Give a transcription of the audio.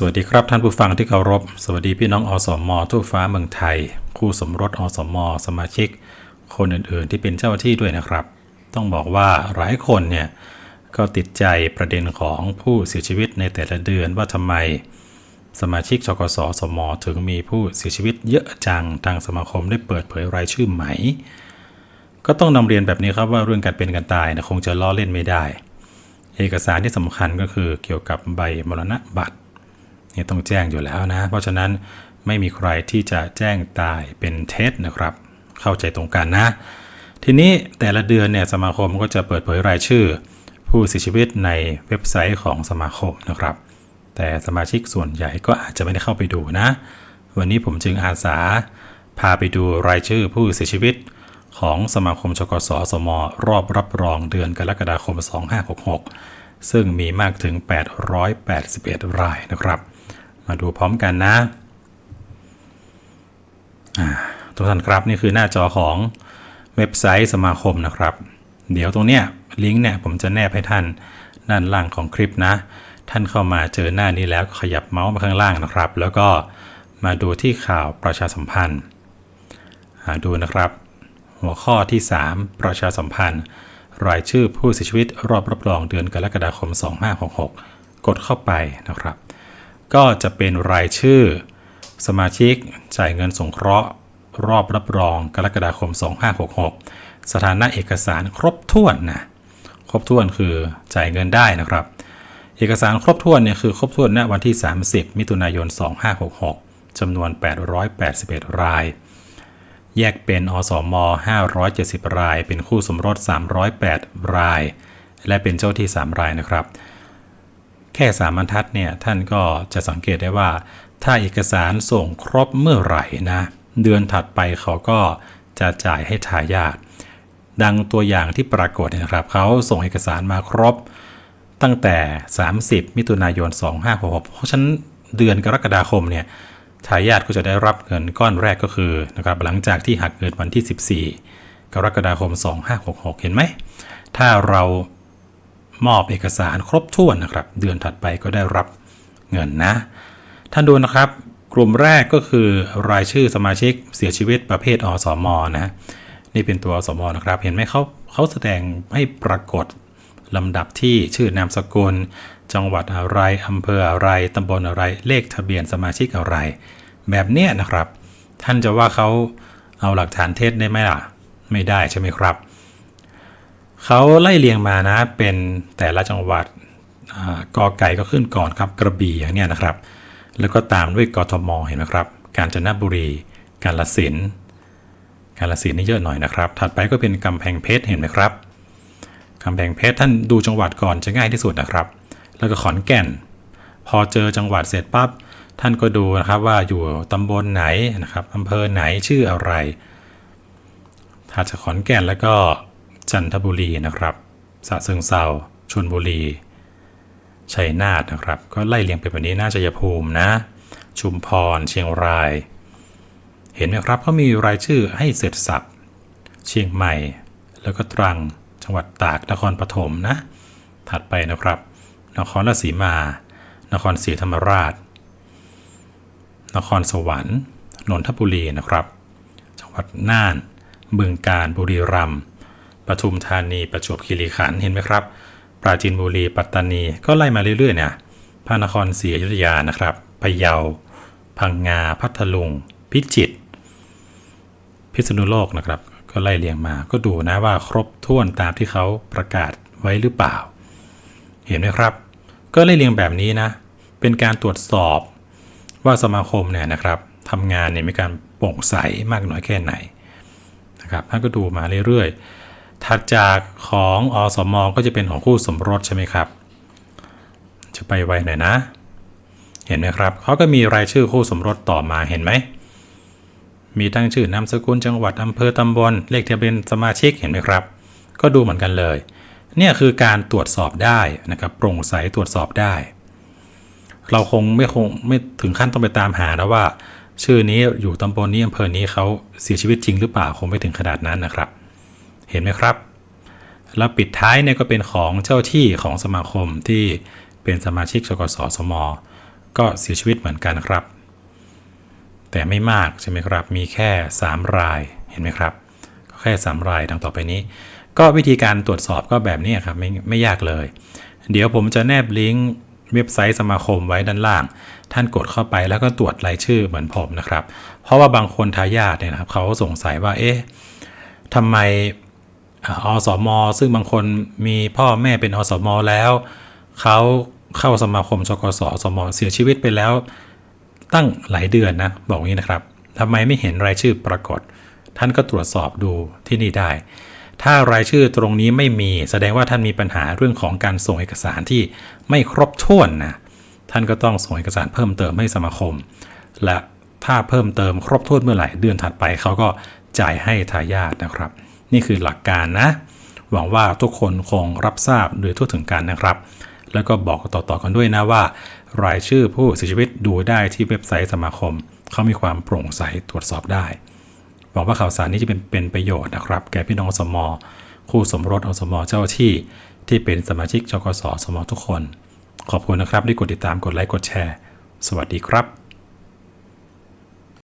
สวัสดีครับท่านผู้ฟังที่เคารพ สวัสดีพี่น้องอสมทั่วฟ้าเมืองไทย คู่สมรสอสม สมาชิก คนอื่นๆ ที่เป็นเจ้าหน้าที่ด้วยนะครับ ต้องบอกว่าหลายคนเนี่ยก็ติดใจประเด็นของผู้เสียชีวิตในแต่ละเดือนว่าทำไม สมาชิกชกสสม ถึงมีผู้เสียชีวิตเยอะจังทางสมาคมได้เปิดเผยรายชื่อไหมก็ต้องนำเรียนแบบนี้ครับว่าเรื่องการเป็นการตายนะคงจะล้อเล่นไม่ได้ เอกสารที่สำคัญก็คือเกี่ยวกับใบมรณะบัตร นี่ยต้องแจ้งอยู่แล้วนะ เพราะฉะนั้นไม่มีใครที่จะแจ้งตายเป็นเท็จนะครับ เข้าใจตรงกันนะ ทีนี้แต่ละเดือนเนี่ยสมาคมก็จะเปิดเผยรายชื่อ ผู้เสียชีวิตในเว็บไซต์ของสมาคมนะครับ แต่สมาชิกส่วนใหญ่ก็อาจจะไม่ได้เข้าไปดูนะ วันนี้ผมจึงอาสา พาไปดูรายชื่อผู้เสียชีวิตของสมาคมชกสสม รอบรับรองเดือนกรกฎาคม 2566 ซึ่งมีมากถึง 881 รายนะครับ มาดูพร้อมกันนะทุกท่านครับนี่คือหน้าจอของเว็บไซต์สมาคมนะครับ เดี๋ยวตรงเนี้ยลิงก์เนี่ยผมจะแนบให้ท่านด้านล่างของคลิปนะ ท่านเข้ามาเจอหน้านี้แล้วขยับเมาส์มาข้างล่างนะครับ แล้วก็มาดูที่ข่าวประชาสัมพันธ์ดูนะครับ หัวข้อที่ 3 ประชาสัมพันธ์ รายชื่อผู้เสียชีวิตรอบรับรองเดือนกรกฎาคม 2566 กดเข้าไปนะครับ ก็จะเป็นรายชื่อ สมาชิกจ่ายเงินสงเคราะห์ รอบรับรองกรกฎาคม 2566 สถานะเอกสารครบถ้วนนะครบถ้วนคือจ่ายเงินได้นะครับ เอกสารครบถ้วนเนี่ยคือครบถ้วนณวันที่ 30 มิถุนายน 2566จำนวน 881 ราย แยกเป็นอสม 570 ราย เป็นคู่สมรส 308 ราย และเป็นเจ้าที่ 3 รายนะครับ แค่สามบรรทัดเนี่ยท่านก็จะสังเกตได้ว่า ถ้าเอกสารส่งครบเมื่อไหร่นะเดือนถัดไปเขาก็จะจ่ายให้ทายาทดังตัวอย่างที่ปรากฏนยนะครับ เขาส่งเอกสารมาครบ ตั้งแต่ 30 มิถุนายน 2566 เพราะฉะนั้นเดือนกรกฎาคมเนี่ยทายาทก็จะได้รับเงินก้อนแรกก็คือนะครับหลังจากที่หักเงินวันที่ 14 กรกฎาคม 2566 เห็นไหม ถ้าเรา มอบเอกสารครบถ้วนนะครับ เดือนถัดไปก็ได้รับเงินนะ ท่านดูนะครับ กลุ่มแรกก็คือรายชื่อสมาชิกเสียชีวิตประเภทอสมอนะนี่เป็นตัวอสมอนะครับ เห็นไหมเขาเขาแสดงให้ปรากฏลำดับที่ชื่อนามสกุล จังหวัดอะไรอำเภออะไรตำบลอะไรเลขทะเบียนสมาชิกอะไร แบบเนี้ยนะครับ ท่านจะว่าเขาเอาหลักฐานเท็จได้ไหมล่ะ ไม่ได้ใช่ไหมครับ เขาไล่เรียงมานะเป็นแต่ละจังหวัดกอไก่ก็ขึ้นก่อนครับกระบี่อย่างเนี้ยนะครับ แล้วก็ตามด้วยกทมเห็นไหมครับ กาญจนบุรี กาฬสินกาฬสินนี่เยอะหน่อยนะครับ ถัดไปก็เป็นกำแพงเพชรเห็นไหมครับกำแพงเพชรท่านดูจังหวัดก่อนจะง่ายที่สุดนะครับ แล้วก็ขอนแก่น พอเจอจังหวัดเสร็จปั๊บท่านก็ดูนะครับว่าอยู่ตำบลไหนนะครับอำเภอไหนชื่ออะไรถัดจากขอนแก่นแล้วก็ จันทบุรีนะครับสะเชิงเซาชลบุรีชัยนาทนะครับ ก็ไล่เรียงไปแบบนี้น่าจะยภูมินะ ชุมพร เชียงราย เห็นไหมครับเขามีรายชื่อให้เสร็จสับเชียงใหม่ แล้วก็ตรังจังหวัดตากนครปฐมนะ ถัดไปนะครับ นครราชสีมา นครศรีธรรมราช นครสวรรค์นนทบุรีนะครับ จังหวัดน่านบึงกาฬบุรีรัมย์ ปทุมธานีประจวบคีรีขันธ์เห็นไหมครับ ปราจีนบุรีปัตตานีก็ไล่มาเรื่อยๆเนี่ยพระนครศรีอยุธยานะครับพะเยา พังงาพัทลุง พิจิตรพิษณุโลกนะครับ ก็ไล่เรียงมาก็ดูนะว่าครบถ้วนตามที่เขาประกาศไว้หรือเปล่า เห็นไหมครับ ก็ไล่เรียงแบบนี้นะ เป็นการตรวจสอบว่าสมาคมเนี่ยนะครับทำงานเนี่ยมีการโปร่งใสมากน้อยแค่ไหนนะครับท่านก็ดูมาเรื่อยๆ ถัดจากของอสมก็จะเป็นของคู่สมรสใช่ไหมครับ จะไปไวหน่อยนะ เห็นไหมครับเขาก็มีรายชื่อคู่สมรสต่อมาเห็นไหม มีทั้งชื่อนามสกุลจังหวัดอำเภอตำบลเลขทะเบียนสมาชิกเห็นไหมครับ ก็ดูเหมือนกันเลย เนี่ยคือการตรวจสอบได้นะครับโปร่งใสตรวจสอบได้ เราคงไม่คงไม่ถึงขั้นต้องไปตามหานะว่า ชื่อนี้อยู่ตำบลนี้อำเภอนี้เขาเสียชีวิตจริงหรือเปล่าคงไม่ถึงขนาดนั้นนะครับ เห็นไหมครับ แล้วปิดท้ายเนี่ยก็เป็นของเจ้าที่ของสมาคมที่เป็นสมาชิกชกสสม ก็เสียชีวิตเหมือนกันครับ แต่ไม่มากใช่ไหมครับ มีแค่ 3 รายเห็นไหมครับ ก็แค่ 3 รายดังต่อไปนี้ ก็วิธีการตรวจสอบก็แบบนี้ครับไม่ไม่ยากเลย เดี๋ยวผมจะแนบลิงก์เว็บไซต์สมาคมไว้ด้านล่าง ท่านกดเข้าไปแล้วก็ตรวจรายชื่อเหมือนผมนะครับ เพราะว่าบางคนทายาทเนี่ยนะครับเขาสงสัยว่า เอ๊ะทำไม อ่าอซึ่งบางคนมีพ่อแม่เป็นอสมอแล้วเขาเข้าสมาคมชกสอสมอเสียชีวิตไปแล้ว ตั้งหลายเดือนนะบอกอย่างนี้นะครับทำไมไม่เห็นรายชื่อปรากฏ ท่านก็ตรวจสอบดูที่นี่ได้ ถ้ารายชื่อตรงนี้ไม่มี แสดงว่าท่านมีปัญหาเรื่องของการส่งเอกสารที่ไม่ครบถ้วนนะท่านก็ต้องส่งเอกสารเพิ่มเติมให้สมาคม และถ้าเพิ่มเติมครบถ้วนเมื่อไหร่เดือนถัดไปเขาก็จ่ายให้ทายาทนะครับ นี่คือหลักการนะ หวังว่าทุกคนคงรับทราบโดยทั่วถึงกันนะครับ แล้วก็บอกต่อๆกันด้วยนะว่า รายชื่อผู้เสียชีวิตดูได้ที่เว็บไซต์สมาคม เขามีความโปร่งใสตรวจสอบได้ หวังว่าข่าวสารนี้จะเป็นเป็นประโยชน์นะครับ แก่พี่น้องสมอคู่สมรสอสมอเจ้าที่ ที่เป็นสมาชิกจกสสมทุกคน ขอบคุณนะครับที่กดติดตามกดไลค์กดแชร์ สวัสดีครับ